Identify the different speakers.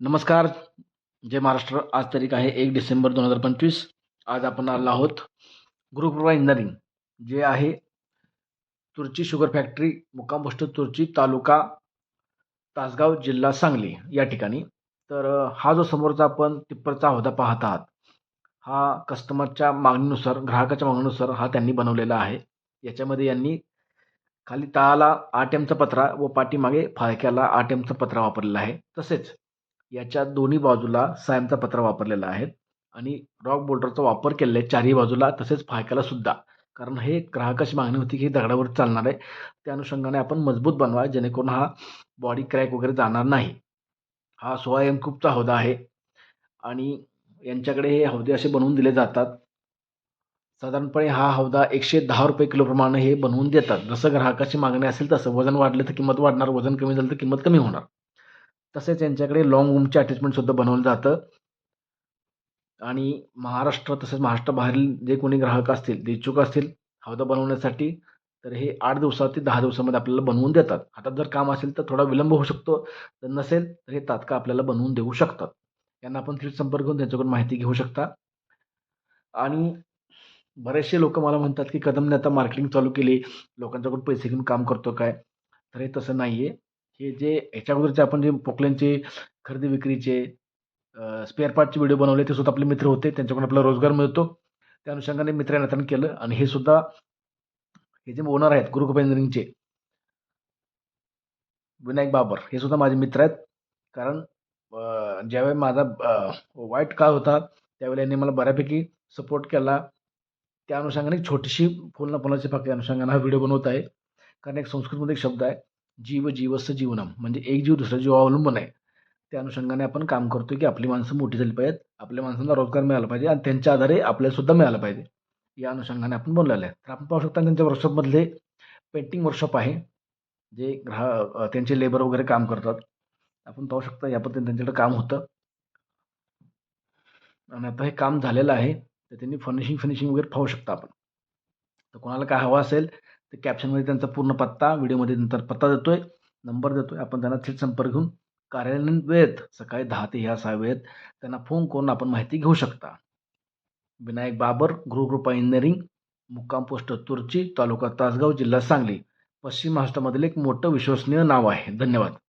Speaker 1: नमस्कार. जय महाराष्ट्र. आज तारीख आहे एक डिसेंबर दोन हजार पंचवीस. आज आपण आलो आहोत गुरुकृपा इंजिनिअरिंग जे आहे तुर्ची शुगर फॅक्टरी मुक्कामपोस्ट तुर्ची तालुका तासगाव जिल्हा सांगली या ठिकाणी. तर हा जो समोरचा आपण टिप्परचा होता पाहत आहात हा कस्टमरच्या मागणीनुसार ग्राहकाच्या मागणीनुसार हा त्यांनी बनवलेला आहे. याच्यामध्ये यांनी खाली तळाला आठ एमचा पत्रा व पाठीमागे फाळक्याला आठ एमचा पत्रा वापरलेला आहे. तसेच याच्या दोन्ही बाजूला सायमचा पत्रा वापरलेला आहे. आणि रॉक बोल्डरचा वापर केलेला आहे चारही बाजूला तसेच फायकाला सुद्धा. कारण हे ग्राहकाची मागणी होती की हे दगडावर चालणार आहे. त्या अनुषंगाने आपण मजबूत बनवा जेणेकरून हा बॉडी क्रॅक वगैरे जाणार नाही. हा सोळा एम खूपचा हौदा आहे. आणि यांच्याकडे हे हौदे असे बनवून दिले जातात. साधारणपणे हा हौदा एकशे दहा रुपये किलोप्रमाणे हे बनवून देतात. जसं ग्राहकाची मागणी असेल तसं वजन वाढलं तर किंमत वाढणार वजन कमी झालं तर किंमत कमी होणार. तसेच यांच्याकडे लॉंग रूमचे अटॅचमेंटसुद्धा बनवलं जातं. आणि महाराष्ट्र तसेच महाराष्ट्राबाहेरील जे कोणी ग्राहक असतील ते इच्छुक असतील हौदा बनवण्यासाठी तर हे आठ दिवसात ते दहा दिवसामध्ये आपल्याला बनवून देतात. हातात जर काम असेल तर थोडा विलंब होऊ शकतो. जर नसेल तर हे तात्काळ आपल्याला बनवून देऊ शकतात. यांना आपण थेट संपर्क करून त्यांच्याकडून माहिती घेऊ शकता. आणि बरेचसे लोक मला म्हणतात की कदमने आता मार्केटिंग चालू केली. लोकांच्याकडून पैसे घेऊन काम करतो काय? तर हे तसं नाही आहे हे जे ह्याच्या अगोदरचे आपण जे पोकलेनचे खरेदी विक्रीचे स्पेअर पार्टचे व्हिडिओ बनवले ते सुद्धा आपले मित्र होते. त्यांच्याकडून आपल्याला रोजगार मिळतो. त्या अनुषंगाने मित्रांनी त्यांनी केलं आणि हे सुद्धा हे जे ओनर आहेत गुरु इंजिनिअरिंगचे विनायक बाबर हे सुद्धा माझे मित्र आहेत. कारण ज्यावेळी माझा वाईट काळ होता त्यावेळी यांनी मला बऱ्यापैकी सपोर्ट केला. त्या अनुषंगाने एक छोटीशी फुलना फुलाची फाकी अनुषंगाने हा व्हिडिओ बनवत आहे. कारण एक संस्कृतमध्ये एक शब्द आहे जीव जीवस्य जीवनम. म्हणजे एक जीव दुसऱ्या जीव अवलंबून आहे. त्या अनुषंगाने आपण काम करतो की आपली माणसं मोठी झाली पाहिजेत आपल्या माणसांना रोजगार मिळाला पाहिजे आणि त्यांच्या आधारे आपल्याला सुद्धा मिळाला पाहिजे. या अनुषंगाने आपण बोललेलं आहे तर आपण पाहू शकता त्यांच्या वर्कशॉपमधले पेंटिंग वर्कशॉप आहे जे ग्राह त्यांचे लेबर वगैरे काम करतात. आपण पाहू शकता या पद्धतीने त्यांच्याकडे काम होतं. आणि आता हे काम झालेलं आहे तर त्यांनी फर्निशिंग फिनिशिंग वगैरे पाहू शकता आपण. तर कोणाला काय हवं असेल तर कॅप्शनमध्ये त्यांचा पूर्ण पत्ता व्हिडिओमध्ये नंतर पत्ता आहे नंबर देतो आहे आपण त्यांना थेट संपर्क घेऊन कार्यालयीन वेळेत सकाळी दहा ते ह्या सहा वेळेत त्यांना फोन करून आपण माहिती घेऊ शकता. विनायक बाबर गृहकृपा इंजिनिअरिंग मुक्काम पोस्ट तुर्ची तालुका तासगाव जिल्हा सांगली. पश्चिम महाराष्ट्रामधील एक मोठं विश्वसनीय नाव आहे. धन्यवाद.